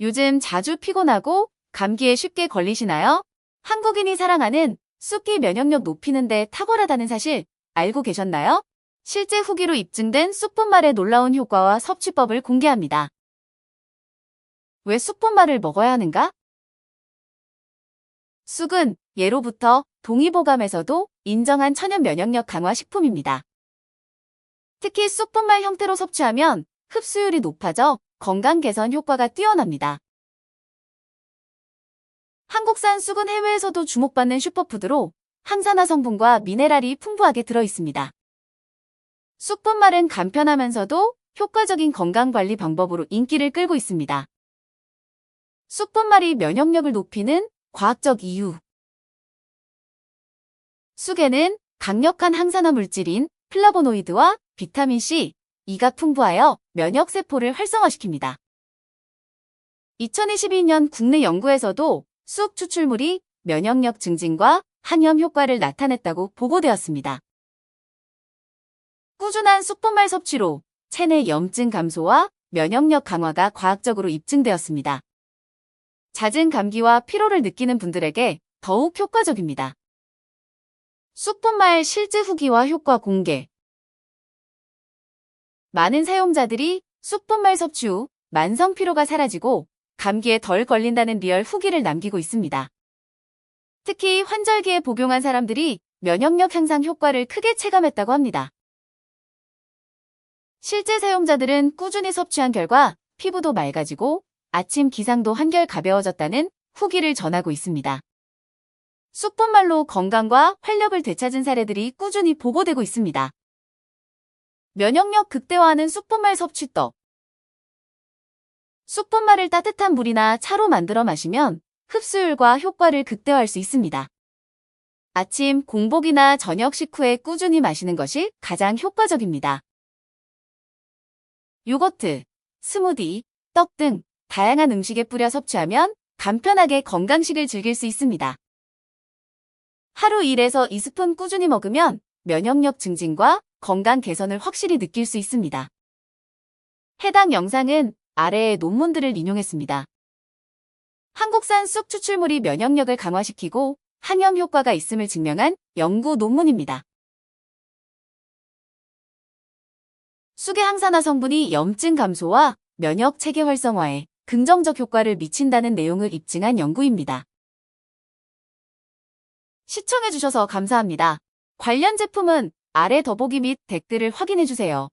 요즘 자주 피곤하고 감기에 쉽게 걸리시나요? 한국인이 사랑하는 쑥기 면역력 높이는데 탁월하다는 사실 알고 계셨나요? 실제 후기로 입증된 쑥분말의 놀라운 효과와 섭취법을 공개합니다. 왜 쑥분말을 먹어야 하는가? 쑥은 예로부터 동의보감에서도 인정한 천연 면역력 강화 식품입니다. 특히 쑥분말 형태로 섭취하면 흡수율이 높아져 건강 개선 효과가 뛰어납니다. 한국산 쑥은 해외에서도 주목받는 슈퍼푸드로 항산화 성분과 미네랄이 풍부하게 들어있습니다. 쑥분말은 간편하면서도 효과적인 건강관리 방법으로 인기를 끌고 있습니다. 쑥분말이 면역력을 높이는 과학적 이유 쑥에는 강력한 항산화 물질인 플라보노이드와 비타민C, E가 풍부하여 면역세포를 활성화시킵니다. 2022년 국내 연구에서도 쑥 추출물이 면역력 증진과 항염 효과를 나타냈다고 보고되었습니다. 꾸준한 쑥분말 섭취로 체내 염증 감소와 면역력 강화가 과학적으로 입증되었습니다. 잦은 감기와 피로를 느끼는 분들에게 더욱 효과적입니다. 쑥분말 실제 후기와 효과 공개 많은 사용자들이 쑥분말 섭취 후 만성 피로가 사라지고 감기에 덜 걸린다는 리얼 후기를 남기고 있습니다. 특히 환절기에 복용한 사람들이 면역력 향상 효과를 크게 체감했다고 합니다. 실제 사용자들은 꾸준히 섭취한 결과 피부도 맑아지고 아침 기상도 한결 가벼워졌다는 후기를 전하고 있습니다. 쑥분말로 건강과 활력을 되찾은 사례들이 꾸준히 보고되고 있습니다. 면역력 극대화하는 쑥분말 섭취법 쑥분말을 따뜻한 물이나 차로 만들어 마시면 흡수율과 효과를 극대화할 수 있습니다. 아침 공복이나 저녁 식후에 꾸준히 마시는 것이 가장 효과적입니다. 요거트, 스무디, 떡 등 다양한 음식에 뿌려 섭취하면 간편하게 건강식을 즐길 수 있습니다. 하루 1에서 2스푼 꾸준히 먹으면 면역력 증진과 건강 개선을 확실히 느낄 수 있습니다. 해당 영상은 아래의 논문들을 인용했습니다. 한국산 쑥 추출물이 면역력을 강화시키고 항염 효과가 있음을 증명한 연구 논문입니다. 쑥의 항산화 성분이 염증 감소와 면역 체계 활성화에 긍정적 효과를 미친다는 내용을 입증한 연구입니다. 시청해주셔서 감사합니다. 관련 제품은 아래 더보기 및 댓글을 확인해주세요.